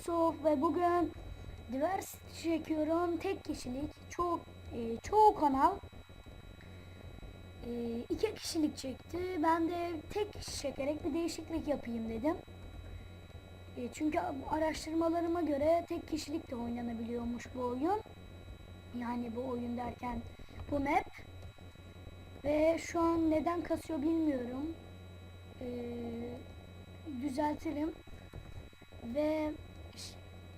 Yusuf ve bugün Diversity çekiyorum. Tek kişilik, çok e, çoğu kanal e, iki kişilik çekti. Ben de tek kişi çekerek bir değişiklik yapayım dedim. E, çünkü araştırmalarıma göre tek kişilik de oynanabiliyormuş bu oyun. Yani bu oyun derken bu map. Ve şu an neden kasıyor bilmiyorum. E, düzeltirim. Ve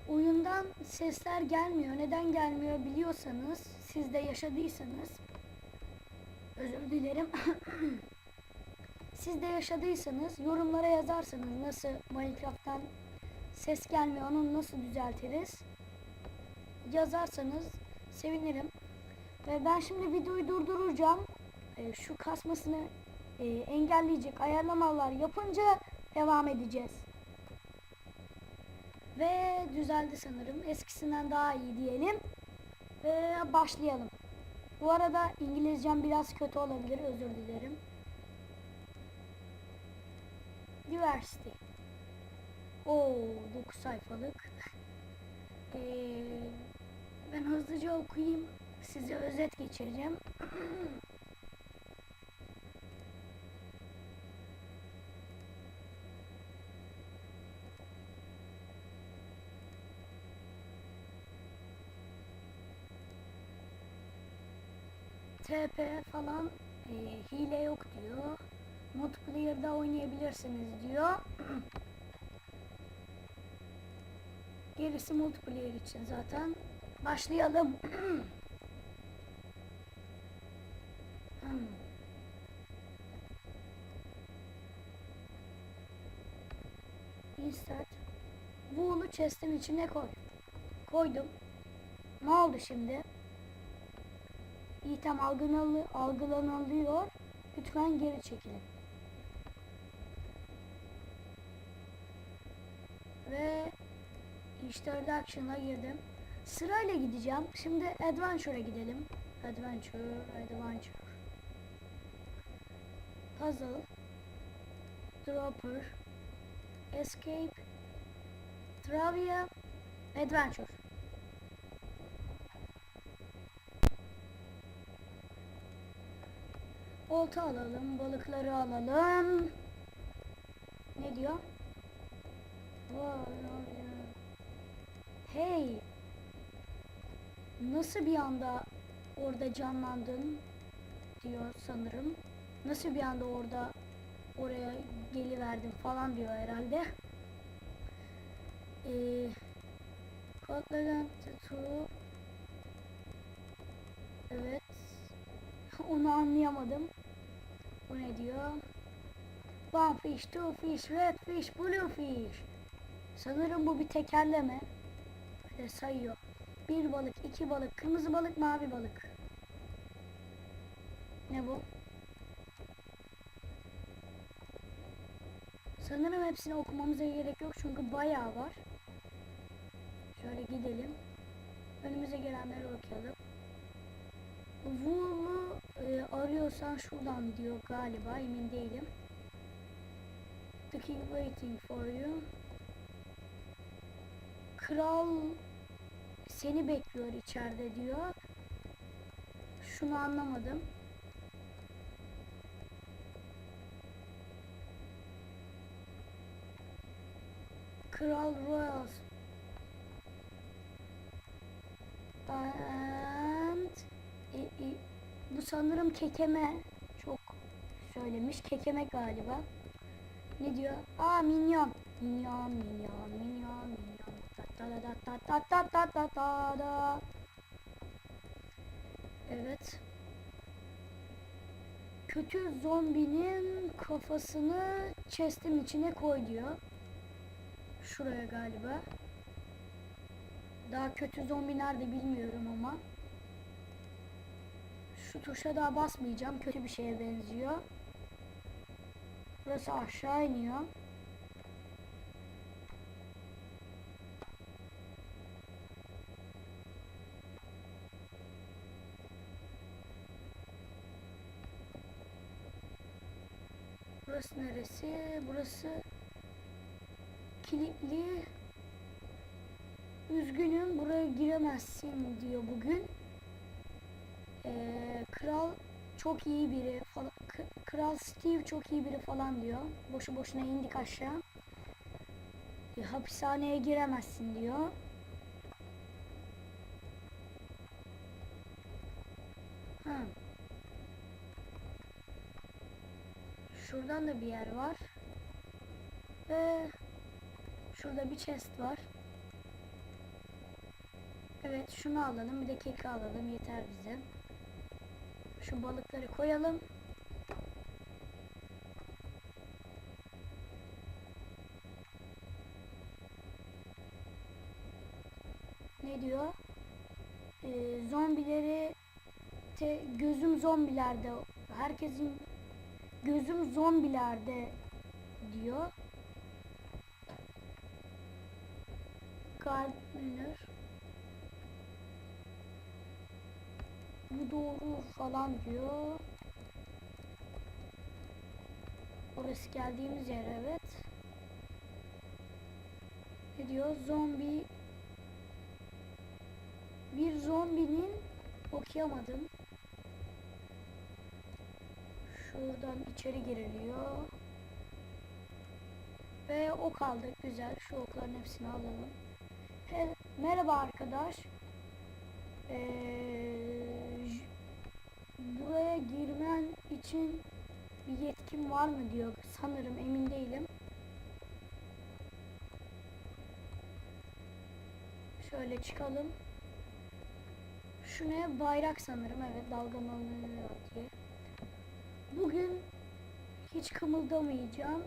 oyundan sesler gelmiyor. Neden gelmiyor biliyorsanız, siz de yaşadıysanız özür dilerim. siz de yaşadıysanız yorumlara yazarsanız nasıl Minecraft'tan ses gelmiyor onu nasıl düzeltiriz yazarsanız sevinirim. Ve ben şimdi videoyu durduracağım. Ee, şu kasmasını e, engelleyecek ayarlamalar yapınca devam edeceğiz. Ve düzeldi sanırım. Eskisinden daha iyi diyelim. Ve başlayalım. Bu arada İngilizcem biraz kötü olabilir. Özür dilerim. Diversity. Oo, 9 sayfalık. Ee, ben hızlıca okuyayım. Size özet geçireceğim. TP falan e, hile yok diyor. Multiplayer'da oynayabilirsiniz diyor. Gerisi multiplayer için zaten. Başlayalım. Insert. Wool'u chest'in içine koy. Koydum. Ne oldu şimdi? İtem algılanı, algılanılıyor. Lütfen geri çekilin. Ve işte action'a girdim. Sırayla gideceğim. Şimdi Adventure'a gidelim. Adventure, Adventure. Puzzle. Dropper. Escape. Trivia. Adventure. Olta alalım, balıkları alalım. Ne diyor? Hey! Nasıl bir anda orada canlandın diyor sanırım. Nasıl bir anda orada oraya geliverdin falan diyor herhalde. Ee, Patlagan Tattoo Evet. Onu anlayamadım. Bu ne diyor? One fish, two fish, red fish, blue fish. Sanırım bu bir tekerleme. Böyle sayıyor. Bir balık, iki balık, kırmızı balık, mavi balık. Ne bu? Sanırım hepsini okumamıza gerek yok çünkü bayağı var. Şöyle gidelim. Önümüze gelenleri okuyalım. Wool'u e, arıyorsan şuradan diyor galiba emin değilim. The king waiting for you. Kral seni bekliyor içeride diyor. Şunu anlamadım. Kral Royals. Bu sanırım kekeme çok söylemiş. Kekeme galiba. Ne diyor? Aa minyon. Minyon, minyon, minyon, minyon. Evet. Kötü zombinin kafasını chest'in içine koy diyor. Şuraya galiba. Daha kötü zombi nerede bilmiyorum ama. Şu tuşa daha basmayacağım. Kötü bir şeye benziyor. Burası aşağı iniyor. Burası neresi? Burası kilitli. üzgünüm buraya giremezsin diyor bugün. Ee, kral çok iyi biri falan. Kral Steve çok iyi biri falan diyor. Boşu boşuna indik aşağı. E, hapishaneye giremezsin diyor. Ha. Şuradan da bir yer var. Ve şurada bir chest var. Evet şunu alalım bir de keki alalım yeter bize. Şu balıkları koyalım. Ne diyor? Ee, zombileri te, gözüm zombilerde herkesin gözüm zombilerde diyor. Gardner bu doğru falan diyor. Orası geldiğimiz yer evet. Ne diyor? Zombi bir zombinin okuyamadım. Şuradan içeri giriliyor. Ve ok aldık. Güzel. Şu okların hepsini alalım. He- merhaba arkadaş. Ee, buraya girmen için bir yetkim var mı diyor. Sanırım emin değilim. Şöyle çıkalım. Şu ne? Bayrak sanırım. Evet dalgalanıyor diye. Bugün hiç kımıldamayacağım.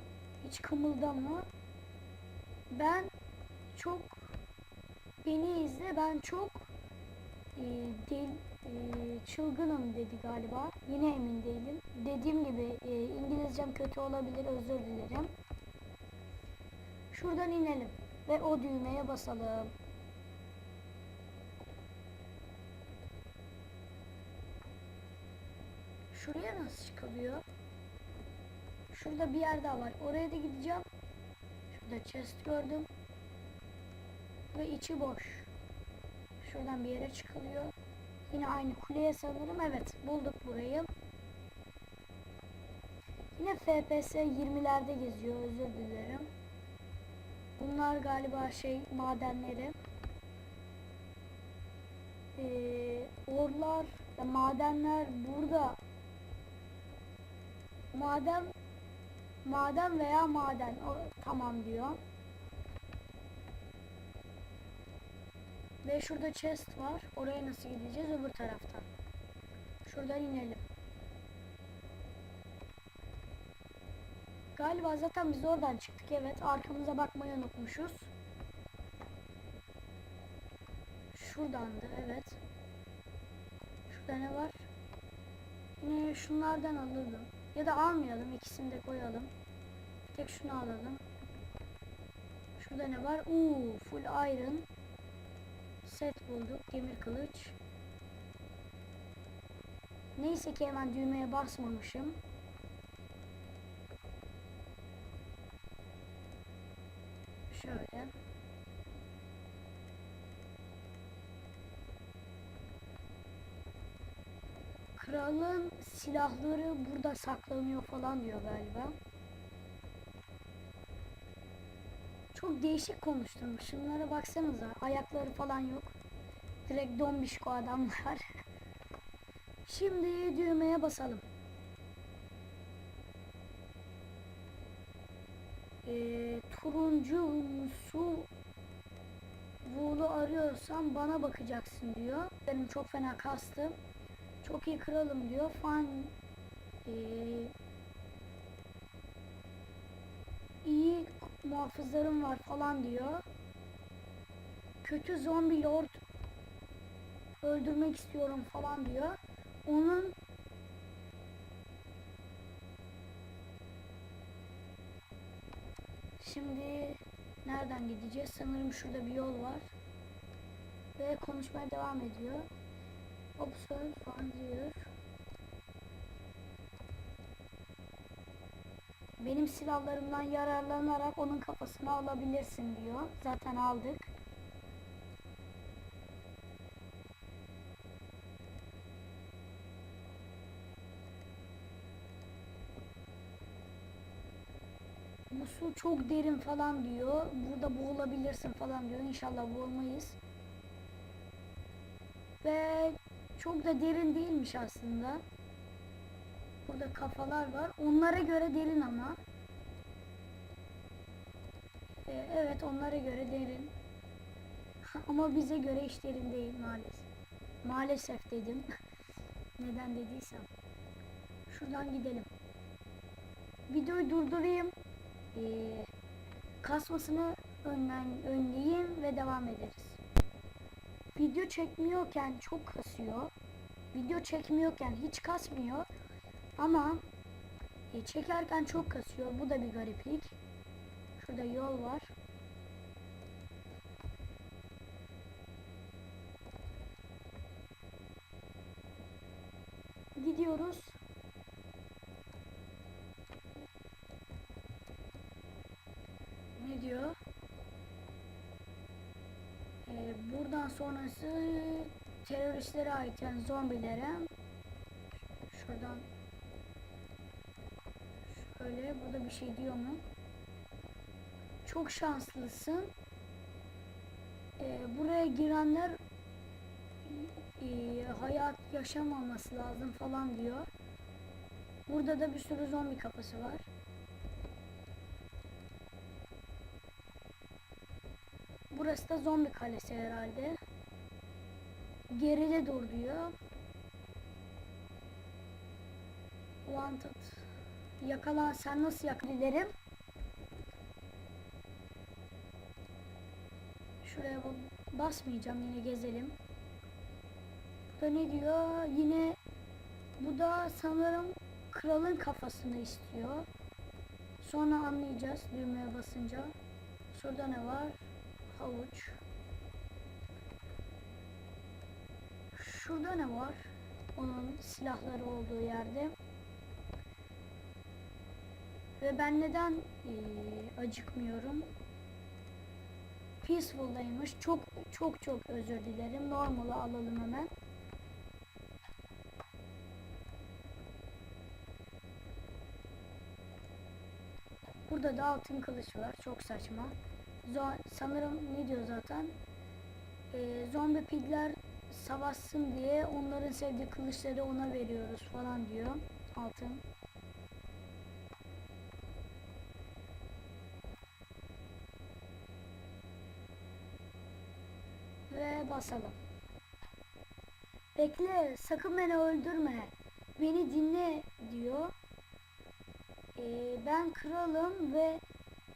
Hiç kımıldama. Ben çok beni izle ben çok e, del, e, çılgınım dedi galiba. Yine emin değilim. Dediğim gibi e, İngilizcem kötü olabilir özür dilerim. Şuradan inelim ve o düğmeye basalım. Şuraya nasıl çıkılıyor? Şurada bir yer daha var. Oraya da gideceğim. Şurada chest gördüm. Ve içi boş. Şuradan bir yere çıkılıyor. Yine aynı kuleye sanırım. Evet bulduk burayı. Yine FPS 20'lerde geziyor. Özür dilerim. Bunlar galiba şey madenleri. Ee, orlar, ya madenler burada. Maden maden veya maden o, tamam diyor. Ve şurada chest var. Oraya nasıl gideceğiz? Öbür taraftan. Şuradan inelim. Galiba zaten biz oradan çıktık. Evet. Arkamıza bakmayı unutmuşuz. Şuradandı. Evet. Şurada ne var? Yine şunlardan alalım. Ya da almayalım. ikisini de koyalım. Tek şunu alalım. Şurada ne var? Uuu full iron. Set bulduk. Demir kılıç. Neyse ki hemen düğmeye basmamışım. Şöyle. Kralın silahları burada saklanıyor falan diyor galiba. Çok değişik konuştum. Şunlara baksanıza. Ayakları falan yok. Direkt dombişko adamlar. Şimdi düğmeye basalım. Ee, turuncu su Wool'u arıyorsan bana bakacaksın diyor. Benim çok fena kastım. Çok iyi kralım diyor. Fan ee, iyi muhafızlarım var falan diyor. Kötü zombi lord öldürmek istiyorum falan diyor. Onun Şimdi nereden gideceğiz? Sanırım şurada bir yol var. Ve konuşmaya devam ediyor. Observe falan diyor. Benim silahlarımdan yararlanarak onun kafasını alabilirsin diyor. Zaten aldık. Su çok derin falan diyor. Burada boğulabilirsin falan diyor. İnşallah boğulmayız. Ve çok da derin değilmiş aslında. Burada kafalar var. Onlara göre derin ama. Ee, evet onlara göre derin. ama bize göre hiç derin değil maalesef. Maalesef dedim. Neden dediysem. Şuradan gidelim. Videoyu durdurayım. Ee, kasmasını önlen, önleyeyim ve devam ederiz. Video çekmiyorken çok kasıyor. Video çekmiyorken hiç kasmıyor. Ama e, çekerken çok kasıyor. Bu da bir gariplik. Şurada yol var. Gidiyoruz. Ne diyor? Ee, buradan sonrası teröristlere ait yani zombilere. Şuradan şöyle burada bir şey diyor mu? Çok şanslısın. Ee, buraya girenler e, hayat yaşamaması lazım falan diyor. Burada da bir sürü zombi kafası var. Burası da zombi kalesi herhalde. Geride dur diyor. Wanted. Yakalan sen nasıl yakabilirim? Şuraya ba- basmayacağım yine gezelim. Bu da ne diyor? Yine bu da sanırım kralın kafasını istiyor. Sonra anlayacağız düğmeye basınca. Şurada ne var? Havuç. Şurada ne var? Onun silahları olduğu yerde. Ve ben neden eee, acıkmıyorum? Peaceful'daymış. Çok çok çok özür dilerim. Normal'ı alalım hemen. Burada da altın kılıç var. Çok saçma. Zo- sanırım ne diyor zaten? Ee, zombi pigler savaşsın diye onların sevdiği kılıçları ona veriyoruz falan diyor. Altın. Ve basalım. Bekle, sakın beni öldürme. Beni dinle diyor. Ee, ben kralım ve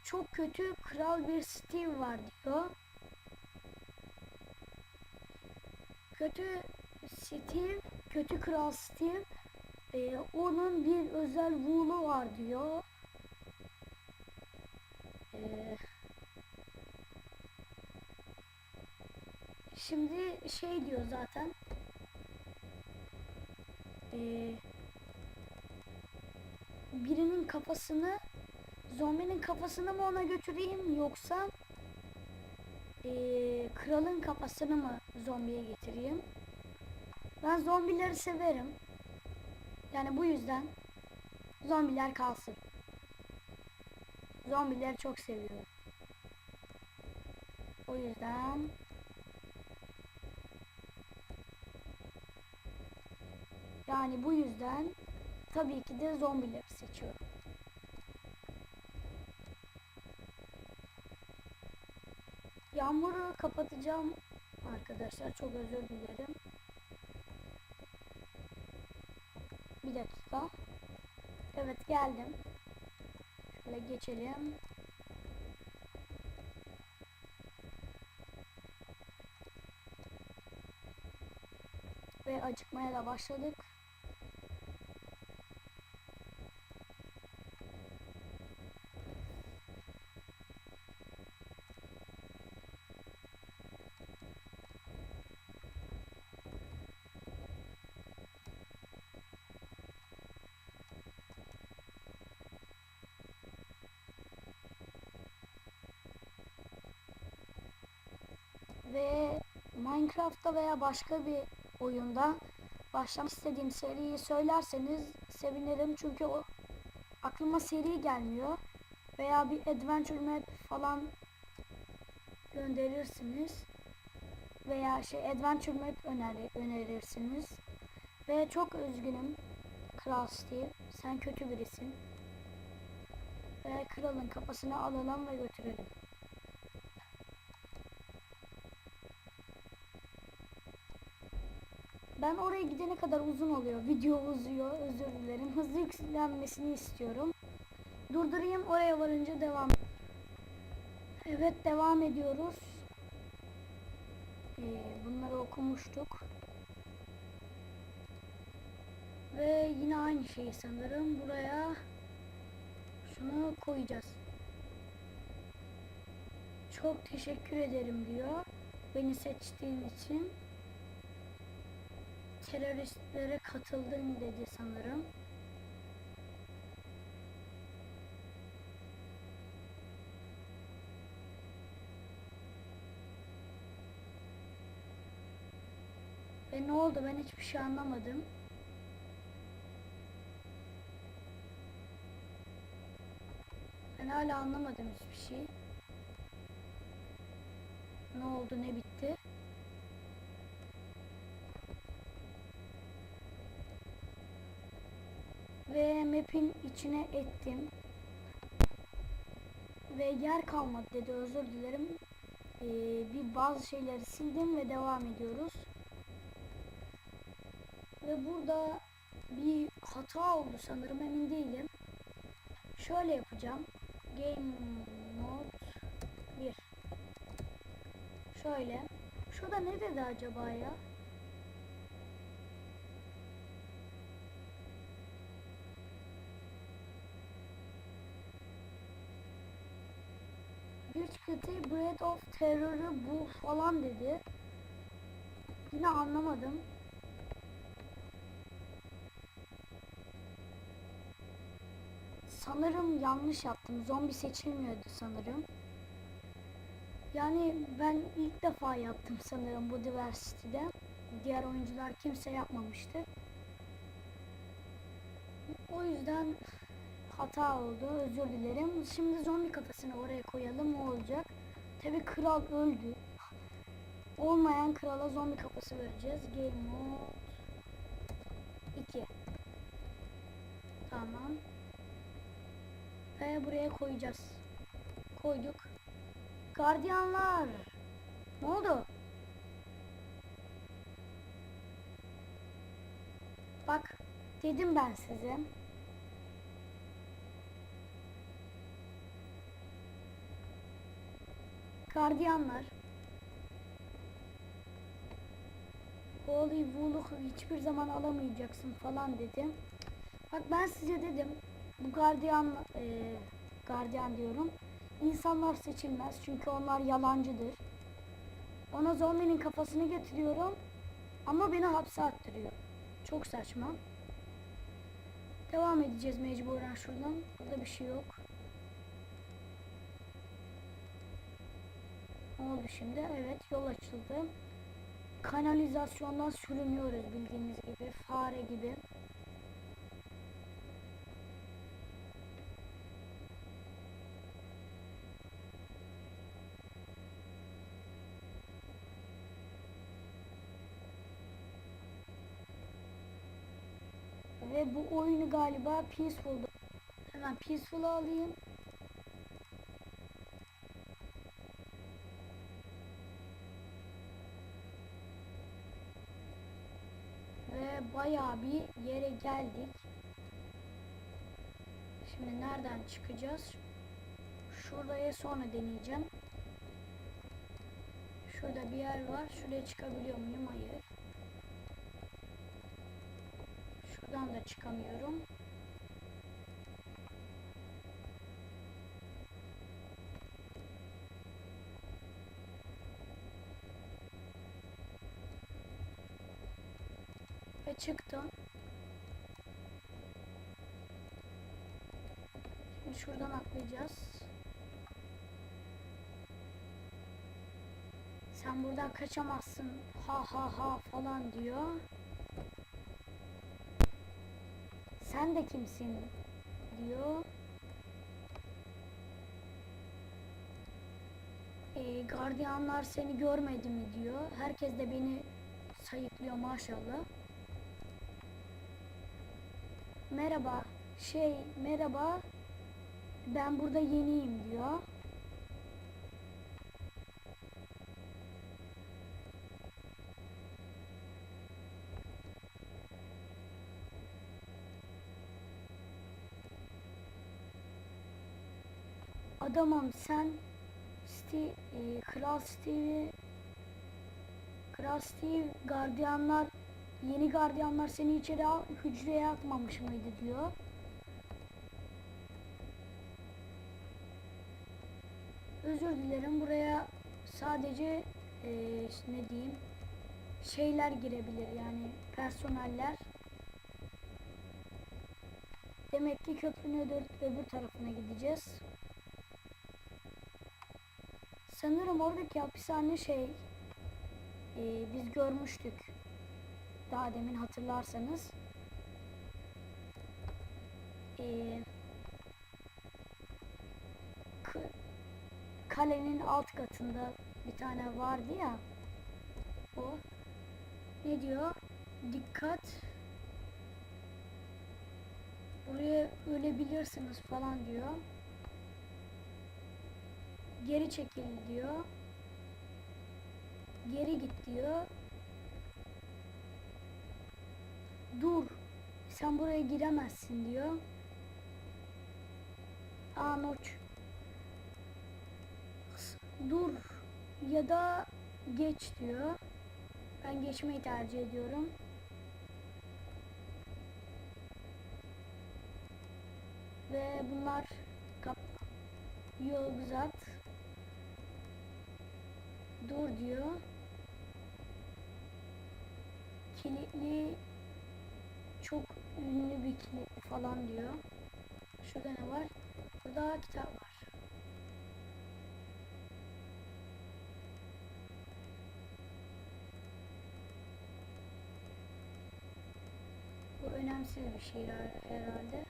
çok kötü kral bir Steve var diyor. Kötü Steve, kötü kral Steve, e, onun bir özel wool'u var diyor. Ee, şimdi şey diyor zaten. Ee, birinin kafasını zombinin kafasını mı ona götüreyim yoksa eee, kralın kafasını mı zombiye getireyim? Ben zombileri severim. Yani bu yüzden zombiler kalsın. Zombileri çok seviyorum. O yüzden yani bu yüzden tabii ki de zombileri seçiyorum. Kapatacağım arkadaşlar. Çok özür dilerim. Bir dakika. Evet geldim. Şöyle geçelim. Ve acıkmaya da başladık. Minecraft'ta veya başka bir oyunda başlamak istediğim seriyi söylerseniz sevinirim. Çünkü o aklıma seri gelmiyor. veya bir adventure map falan gönderirsiniz. Veya şey adventure map öneri, önerirsiniz. Ve çok üzgünüm Kral Steve. Sen kötü birisin. Ve kralın kafasını alalım ve götürelim. Oraya gidene kadar uzun oluyor. Video uzuyor. Özür dilerim. Hızlı yüklenmesini istiyorum. Durdurayım. Oraya varınca devam. Evet devam ediyoruz. Ee, bunları okumuştuk. Ve yine aynı şeyi sanırım. Buraya şunu koyacağız. Çok teşekkür ederim diyor. Beni seçtiğin için teröristlere katıldın dedi sanırım. Ve ne oldu ben hiçbir şey anlamadım. Ben hala anlamadım hiçbir şey. Ne oldu ne bitti. Ve map'in içine ettim. Ve yer kalmadı dedi özür dilerim. Ee, bir bazı şeyleri sildim ve devam ediyoruz. Ve burada bir hata oldu sanırım emin değilim. Şöyle yapacağım. Game mode 1. Şöyle. Şurada ne dedi acaba ya? Güç katı Breath of Terror'ı bu falan dedi. Yine anlamadım. Sanırım yanlış yaptım. Zombi seçilmiyordu sanırım. Yani ben ilk defa yaptım sanırım bu Diversity'de. Diğer oyuncular kimse yapmamıştı. O yüzden hata oldu. Özür dilerim. Şimdi zombi kafasını oraya koyalım. Ne olacak? Tabi kral öldü. Olmayan krala zombi kafası vereceğiz. Game mode 2. Tamam. Ve buraya koyacağız. Koyduk. Gardiyanlar. Ne oldu? Bak dedim ben size. Gardiyanlar. Holy Wool'u hiçbir zaman alamayacaksın falan dedim. Bak ben size dedim. Bu gardiyan e, gardiyan diyorum. İnsanlar seçilmez çünkü onlar yalancıdır. Ona zombinin kafasını getiriyorum. Ama beni hapse attırıyor. Çok saçma. Devam edeceğiz mecburen şuradan. Burada bir şey yok. Ne oldu şimdi? Evet yol açıldı. Kanalizasyondan sürünüyoruz bildiğiniz gibi. Fare gibi. Ve bu oyunu galiba Peaceful'da. Hemen Peaceful'u alayım. Ve bayağı bir yere geldik. Şimdi nereden çıkacağız? Şuraya sonra deneyeceğim. Şurada bir yer var. Şuraya çıkabiliyor muyum? Hayır. Şuradan da çıkamıyorum. Çıktım. Şimdi şuradan atlayacağız. Sen buradan kaçamazsın. Ha ha ha falan diyor. Sen de kimsin diyor. e, gardiyanlar seni görmedi mi diyor. Herkes de beni sayıklıyor maşallah. Merhaba. Şey merhaba. Ben burada yeniyim diyor. Adamım sen Steve, e, Kral Steve'i Kral Steve gardiyanlar yeni gardiyanlar seni içeri al, hücreye atmamış mıydı diyor. Özür dilerim buraya sadece e, ne diyeyim şeyler girebilir yani personeller. Demek ki köprünün öbür, öbür tarafına gideceğiz. Sanırım oradaki hapishane şey e, biz görmüştük. Daha demin hatırlarsanız. E, k- kalenin alt katında bir tane vardı ya. O. Ne diyor? Dikkat. Buraya ölebilirsiniz falan diyor. Geri çekil diyor. Geri git diyor. Dur. Sen buraya giremezsin diyor. Aa Noç. Dur. Ya da geç diyor. Ben geçmeyi tercih ediyorum. Ve bunlar kap yol uzat. Dur diyor. Kilitli ünlü bir kilit falan diyor. Şurada ne var? Burada kitap var. Bu önemsiz bir şey her- herhalde.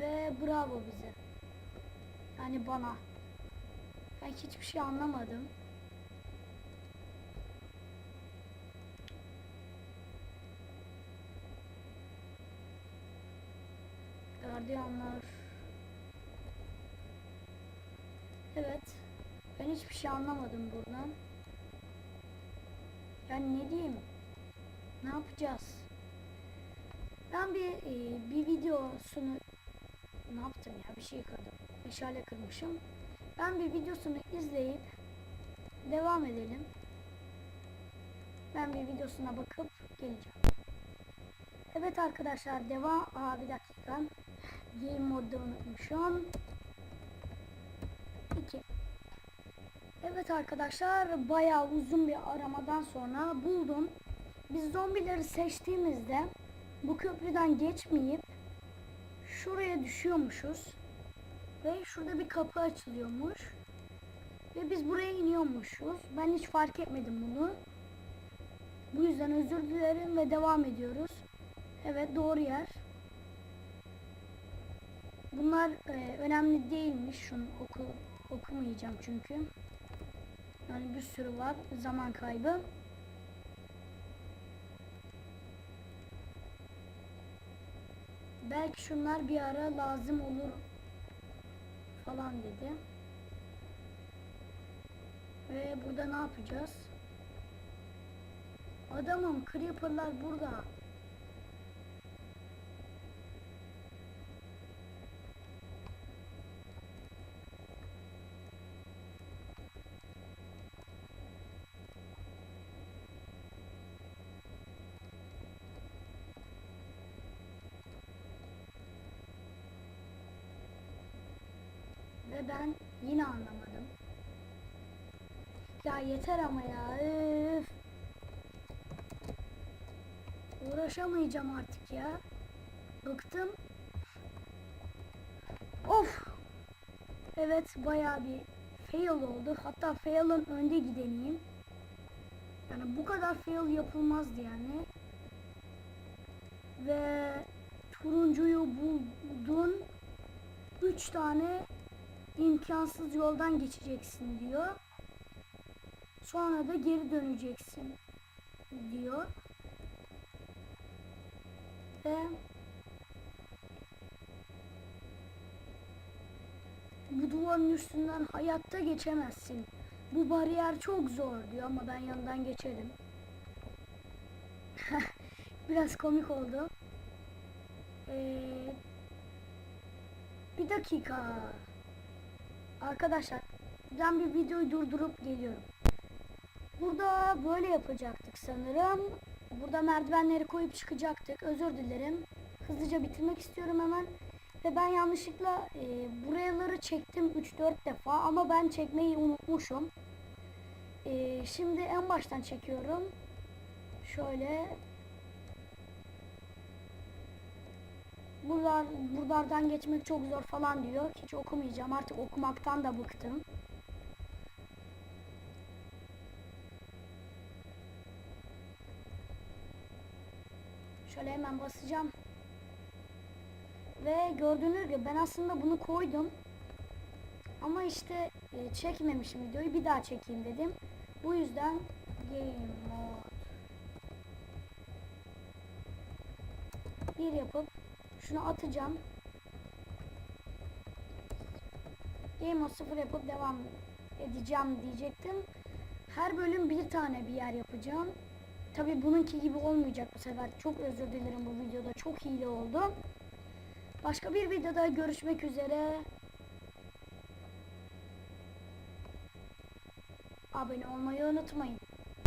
Ve bravo bize. Yani bana. Ben hiçbir şey anlamadım. Gardiyanlar. Evet. Ben hiçbir şey anlamadım buradan. Yani ne diyeyim? Ne yapacağız? Ben bir e, bir videosunu ne yaptım ya bir şey kırdım. Meşale kırmışım. Ben bir videosunu izleyip devam edelim. Ben bir videosuna bakıp geleceğim. Evet arkadaşlar devam. Aa bir dakika. Game modda unutmuşum. 2. Evet arkadaşlar bayağı uzun bir aramadan sonra buldum. Biz zombileri seçtiğimizde bu köprüden geçmeyip şuraya düşüyormuşuz. Ve şurada bir kapı açılıyormuş. Ve biz buraya iniyormuşuz. Ben hiç fark etmedim bunu. Bu yüzden özür dilerim ve devam ediyoruz. Evet doğru yer. Bunlar e, önemli değilmiş. Şunu oku, okumayacağım çünkü. Yani bir sürü var. Zaman kaybı. Belki şunlar bir ara lazım olur falan dedi. Ve burada ne yapacağız? Adamım creeperlar burada. Ve ben yine anlamadım. Ya yeter ama ya. Üf. Uğraşamayacağım artık ya. Bıktım. Of. Evet bayağı bir fail oldu. Hatta fail'ın önde gideneyim. Yani bu kadar fail yapılmazdı yani. Ve turuncuyu buldun. 3 tane imkansız yoldan geçeceksin diyor. Sonra da geri döneceksin diyor. Ve bu duvarın üstünden hayatta geçemezsin. Bu bariyer çok zor diyor ama ben yanından geçerim. Biraz komik oldu. Ee, bir dakika. Arkadaşlar ben bir videoyu durdurup geliyorum. Burada böyle yapacaktık sanırım. Burada merdivenleri koyup çıkacaktık. Özür dilerim. Hızlıca bitirmek istiyorum hemen. Ve ben yanlışlıkla e, buraları çektim 3-4 defa ama ben çekmeyi unutmuşum. E, şimdi en baştan çekiyorum. Şöyle Buralar, buralardan geçmek çok zor falan diyor. Hiç okumayacağım. Artık okumaktan da bıktım. Şöyle hemen basacağım. Ve gördüğünüz gibi ben aslında bunu koydum. Ama işte e, çekmemişim videoyu. Bir daha çekeyim dedim. Bu yüzden game mode bir yapıp şunu atacağım. Game mode 0 yapıp devam edeceğim diyecektim. Her bölüm bir tane bir yer yapacağım. Tabi bununki gibi olmayacak bu sefer. Çok özür dilerim bu videoda. Çok hile oldu. Başka bir videoda görüşmek üzere. Abone olmayı unutmayın.